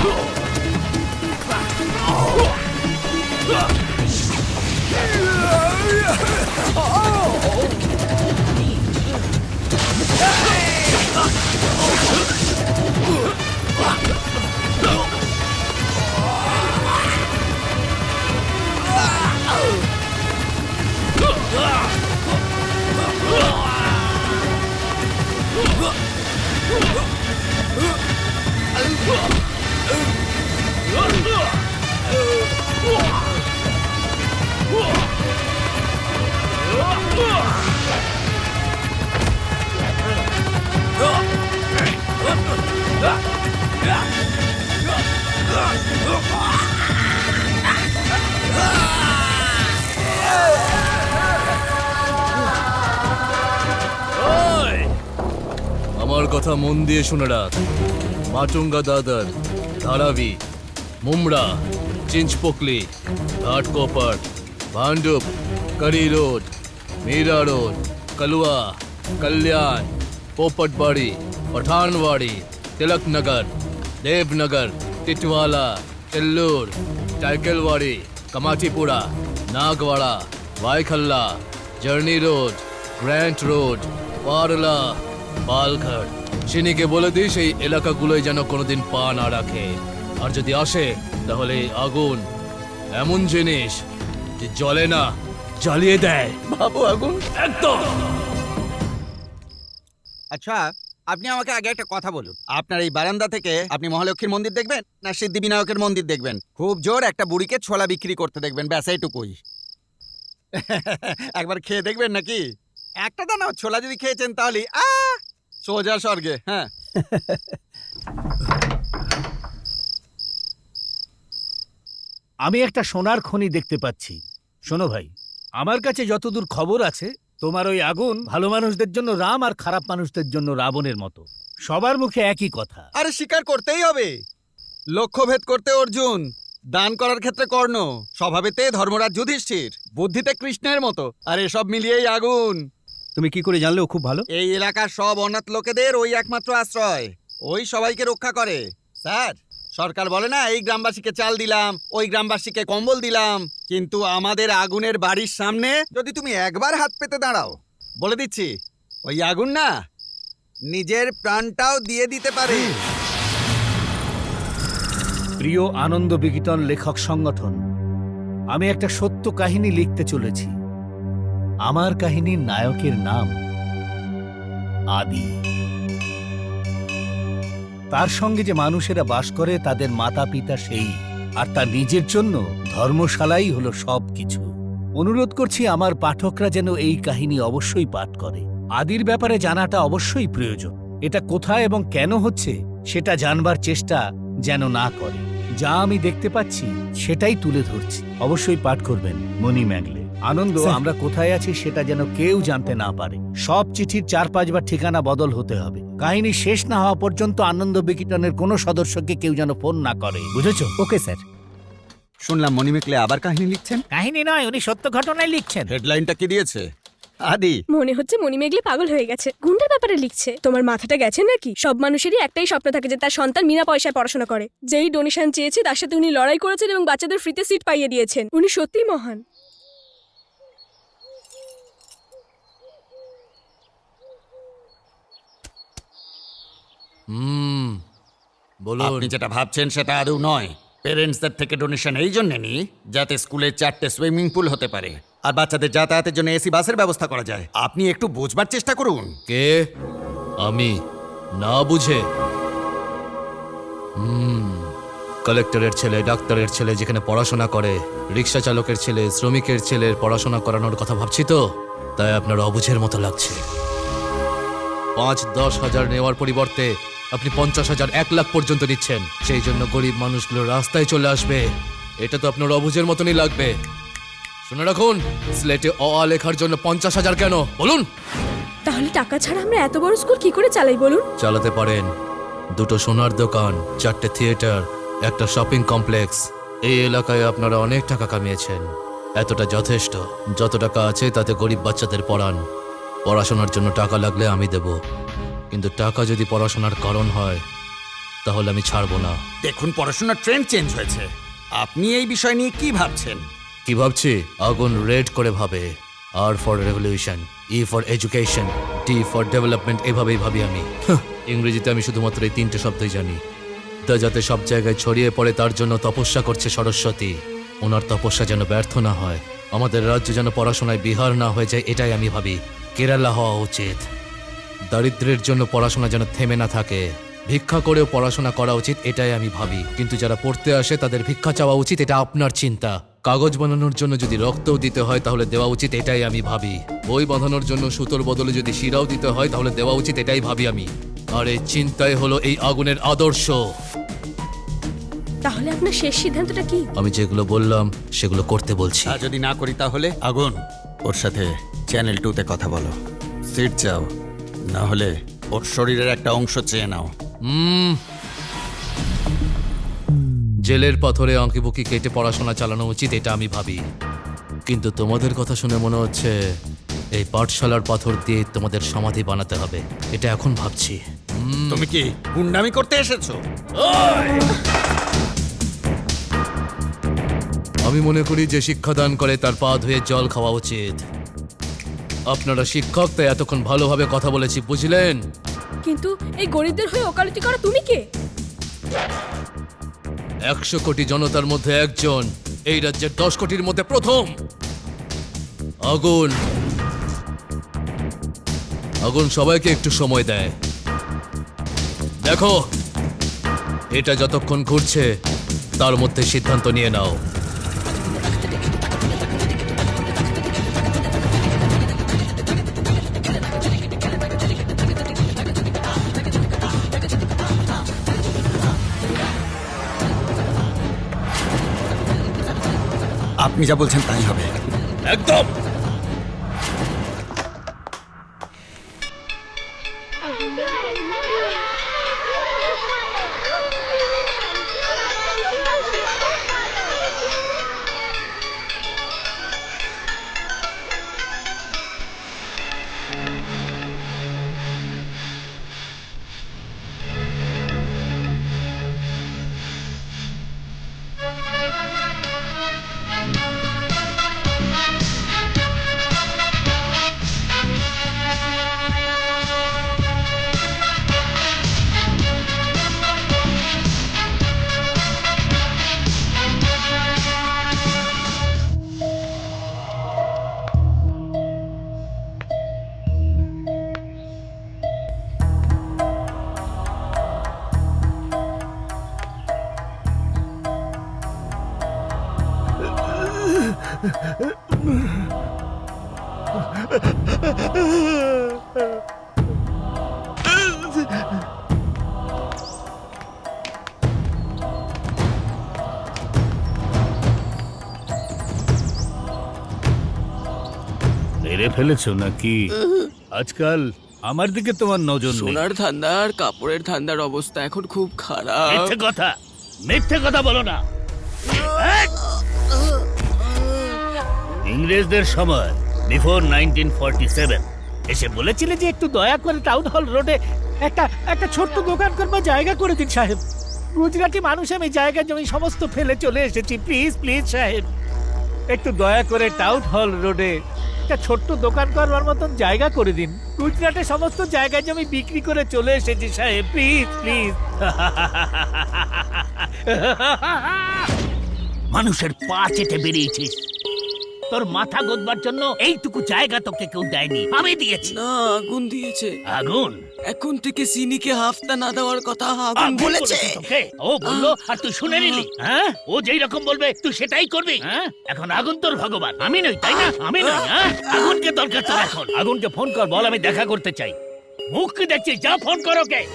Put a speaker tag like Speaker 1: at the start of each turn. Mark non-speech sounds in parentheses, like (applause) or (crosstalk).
Speaker 1: Oh! আমার কথা মন দিয়ে শুনে রাখ মাটুঙ্গা দাদর ধারাবি মুমড়া Chinchpokli Ghatkopar Bhandup Curry road Mira road Kalwa Kalyan Popatwadi Pathanwadi Tilak Nagar Devnagar Titwala Chellur Taikalwadi Kamathipura Nagwada Byculla Charni road Grant road Parla Palghat চিনিকে বলে this এই এলাকাগুলোয় যেন কোনোদিন পা না রাখে। আর যদি আসে তাহলে এই আগুন এমন জিনিস যে জ্বলে না জ্বালিয়ে দেয়।
Speaker 2: বাবু আগুন
Speaker 1: একদম!
Speaker 2: আচ্ছা আপনি আমাকে আগে একটা কথা বলুন। আপনার এই বারান্দা থেকে আপনি মহালক্ষ্মীর মন্দির দেখবেন না সিদ্ধিবিনায়কের মন্দির দেখবেন? খুব জোর একটা বুড়িকে ছোলা বিক্রি করতে দেখবেন ব্যাস এইটুকুই। (laughs) একবার খেয়ে দেখবেন নাকি? একটা দানা ছোলা যদি খেয়েছেন তাহলে আ সোজা স্বর্গে হ্যাঁ।
Speaker 3: আমি একটা সোনার খনি দেখতে পাচ্ছি। শোনো ভাই আমার কাছে যতদূর খবর আছে তোমার ওই আগুন ভালো মানুষদের জন্য রাম আর খারাপ মানুষদের জন্য রাবণের মতো। সবার মুখে একই কথা।
Speaker 2: আরে স্বীকার করতেই হবে। লক্ষ্যভেদ করতে অর্জুন দান করার ক্ষেত্রে কর্ণ স্বভাবেতে ধর্মরাজ যুধিষ্ঠির বুদ্ধিতে কৃষ্ণের মতো আর এসব মিলিয়েই আগুন।
Speaker 4: তুমি কি করে জানলে ও খুব ভালো?
Speaker 2: এই এলাকার সব অনাথ লোকেদের ওই একমাত্র আশ্রয়। ওই সবাইকে রক্ষা করে। স্যার সরকার বলে না এই গ্রামবাসীকে চাল দিলাম ওই গ্রামবাসীকে কম্বল দিলাম। কিন্তু আমাদের আগুনের বাড়ির সামনে যদি তুমি একবার হাত পেতে দাঁড়াও বলে দিচ্ছি ওই আগুন না নিজের প্রাণটাও দিয়ে দিতে পারে।
Speaker 3: প্রিয় আনন্দ বিকিতন লেখক সংগঠন আমি একটা সত্য কাহিনী লিখতে চলেছি। আমার কাহিনীর নায়কের নাম আদি। তার সঙ্গে যে মানুষেরা বাস করে, তাদের মাতা পিতা সেই। আর তার নিজের জন্য ধর্মশালাই হলো সব কিছু অনুরোধ করছি, আমার পাঠকরা যেন এই কাহিনী অবশ্যই পাঠ করে। আদির ব্যাপারে জানাটা অবশ্যই প্রয়োজন। এটা কোথায় এবং কেন হচ্ছে, সেটা জানবার চেষ্টা যেন না করে। যা আমি দেখতে পাচ্ছি, সেটাই তুলে ধরছি। অবশ্যই পাঠ করবেন মনি ম্যাগলে আনন্দ আমরা কোথায় আছি সেটা যেন কেউ জানতে না পারে। সব চিঠির চার পাঁচবার ঠিকানা বদল হতে হবে। কাহিনী শেষ না হওয়া পর্যন্ত আনন্দ বিকিটনের কোনো সদস্যকে কেউ যেন ফোন না করে। বুঝেছ?
Speaker 4: Okay sir.
Speaker 2: শুনলাম মণিমেকলে আবার কাহিনী লিখছেন।
Speaker 3: কাহিনী নয় উনি সত্য ঘটনায় লিখছেন।
Speaker 2: হেডলাইনটা কি দিয়েছে? আদি।
Speaker 5: মনে হচ্ছে মণিমেগলি পাগল হয়ে গেছে। গুন্ডার ব্যাপারে লিখছে তোমার মাথাটা গেছে নাকি? সব মানুষেরই একটাই স্বপ্ন থাকে যে তার সন্তান বিনা পয়সায় পড়াশোনা করে। যেই ডোনেশন চেয়েছে তার সাথে উনি লড়াই করেছেন এবং বাচ্চাদের ফ্রিতে সিট পাইয়ে দিয়েছেন। উনি সত্যিই মহান।
Speaker 1: হুম বলুন।
Speaker 2: আপনি যেটা ভাবছেন সেটা আদৌ নয়। পেরেন্টসদের থেকে ডোনেশন এই জন্য নিই যাতে স্কুলে চারটে সুইমিং পুল হতে পারে। আর বাচ্চাদের যাতায়াতের জন্য এসি বাসের ব্যবস্থা করা যায়। আপনি একটু বোঝবার চেষ্টা করুন।
Speaker 1: কে? আমি। না বুঝে। হুম কালেক্টরের ছেলে ডাক্তারের ছেলে যেখানে পড়াশোনা করে রিক্সা চালকের ছেলে শ্রমিকের ছেলের পড়াশোনা করানোর কথা ভাবছি তো? তাই আপনার অবুঝের মতো লাগছে। পাঁচ দশ হাজার নেওয়ার পরিবর্তে আপনি পঞ্চাশ হাজার এক লাখ পর্যন্ত নিচ্ছেন। সেই জন্য গরিব মানুষগুলো রাস্তায় চলে আসবে। এটা তো আপনার অবুঝের মতনই লাগবে। শুনে রাখুন স্লেটে অ আ লেখার জন্য পঞ্চাশ হাজার কেন? বলুন।
Speaker 5: তাহলে টাকা ছাড়া আমরা এত বড় স্কুল কি করে চালাই বলুন?
Speaker 1: চালাতে পারেন। দুটো সোনার দোকান চারটে থিয়েটার একটা শপিং কমপ্লেক্স। এই এলাকায় আপনারা অনেক টাকা কামিয়েছেন। এতটা যথেষ্ট। যত টাকা আছে তাতে গরিব বাচ্চাদের পড়ান। পড়াশোনার জন্য টাকা লাগলে আমি দেব। কিন্তু টাকা যদি পড়াশোনার কারণ হয় তাহলে আমি ছাড়বো না।
Speaker 2: দেখুন পড়াশোনার ট্রেন্ড চেঞ্জ হয়েছে। আপনি এই বিষয় নিয়ে কি ভাবছেন?
Speaker 1: কি ভাবছি? আগুন রেড করে ভাবে। R for revolution E for education T for development এভাবেই ভাবি আমি। ইংরেজিতে আমি শুধুমাত্র এই তিনটে শব্দই জানি। তা যাতে সব জায়গায় ছড়িয়ে পড়ে তার জন্য তপস্যা করছে সরস্বতী। ওনার তপস্যা যেন ব্যর্থ না হয়। আমাদের রাজ্য যেন পড়াশোনায় বিহার না হয়ে যায় এটাই আমি ভাবি। কেরালা হওয়া উচিত। দারিদ্রের জন্য পড়াশোনা যেন থেমে না থাকে। ভিক্ষা করেও পড়াশোনা করা উচিত এটাই আমি ভাবি। কিন্তু যারা পড়তে আসে তাদের ভিক্ষা চাওয়া উচিত এটা আপনার চিন্তা। কাগজ বানানোর জন্য যদি রক্তও দিতে হয় তাহলে দেওয়া উচিত এটাই আমি ভাবি। বই বাঁধানোর জন্য সুতোর বদলে যদি শিরাও দিতে হয় তাহলে দেওয়া উচিত এটাই ভাবি আমি। আর এই চিন্তায় হলো এই আগুনের আদর্শ।
Speaker 5: তাহলে আপনার শেষ সিদ্ধান্তটা কি?
Speaker 1: আমি যেগুলো বললাম সেগুলো করতে বলছি।
Speaker 2: আর যদি না করি তাহলে? আগুন। ওর সাথে চ্যানেল টুতে কথা বলো। সিট চাও। না হলে ওর শরীরের একটা অংশ চেয়ে নাও।
Speaker 1: হুম। জেলের পাথরে আঁকিবুকি কেটে পড়াশোনা চালানো উচিত এটা আমি ভাবি। কিন্তু তোমাদের কথা শুনে মনে হচ্ছে এই পাঠশালার পাথর দিয়ে তোমাদের সমাধি বানাতে হবে এটা এখন ভাবছি।
Speaker 2: তুমি কি গুন্ডামি করতে এসেছ?
Speaker 1: আমি মনে করি যে শিক্ষাদান করে তার পা ধুয়ে জল খাওয়া উচিত। আপনারা শিক্ষক তাই এতক্ষণ ভালোভাবে কথা বলেছি বুঝলেন?
Speaker 5: কিন্তু এই গরিবদের হয়ে ওকালতি করা তুমি কে?
Speaker 1: একশো কোটি জনতার মধ্যে একজন এই রাজ্যের দশ কোটির মধ্যে প্রথম। আগুন। আগুন সবাইকে একটু সময় দেয়। দেখো এটা যতক্ষণ ঘুরছে তার মধ্যে সিদ্ধান্ত নিয়ে নাও।
Speaker 2: আপনি যা বলছেন তাই হবে।
Speaker 1: একদম! (laughs)
Speaker 3: ফেলেছো নাকি? আজকাল আমার দিকে তোমার নজর নেই।
Speaker 6: সোনার ধান্দা আর কাপড়ের ধান্দার অবস্থা এখন খুব খারাপ।
Speaker 3: মিথ্যে কথা! মিথ্যে কথা বলো না! ইংরেজদের সময় বিফোর নাইনটিন এসে বলেছিলে যে একটু দয়া করে টাউন হল রোডে একটা একটা ছোট্ট দোকান করবার জায়গা করে দিন সাহেব। গুজরাটি মানুষ আমি জায়গা জমি সমস্ত ফেলে চলে এসেছি। প্লিজ প্লিজ সাহেব। একটু দয়া করে টাউন হল রোডে একটা ছোট্ট দোকান করবার মতন জায়গা করে দিন। গুজরাটে সমস্ত জায়গায় জমি বিক্রি করে চলে এসেছি, সাহেব প্লিজ প্লিজ (laughs) মানুষের পা চেটে বেরিয়েছিস তোর মাথা গোদবার জন্য এইটুকু জায়গা তোকে কেউ দেয়নি। আমি দিয়েছি।
Speaker 6: না আগুন দিয়েছে।
Speaker 3: আগুন?
Speaker 6: এখন থেকে সিনিকে হাফতা না দেওয়ার কথা আগুন
Speaker 3: বলেছে। তোকে। ও বলল আর তুই শুনে নিলি। হ্যাঁ? ও যেই রকম বলবে তুই সেটাই করবি। হ্যাঁ? এখন আগুন তোর ভগবান। আমি নই তাই না? আমি নই হ্যাঁ? আগুনকে দরকার তোর এখন। আগুনকে ফোন কর বল আমি দেখা করতে চাই। মুখ কি দেখছিস যা ফোন কর ওকে।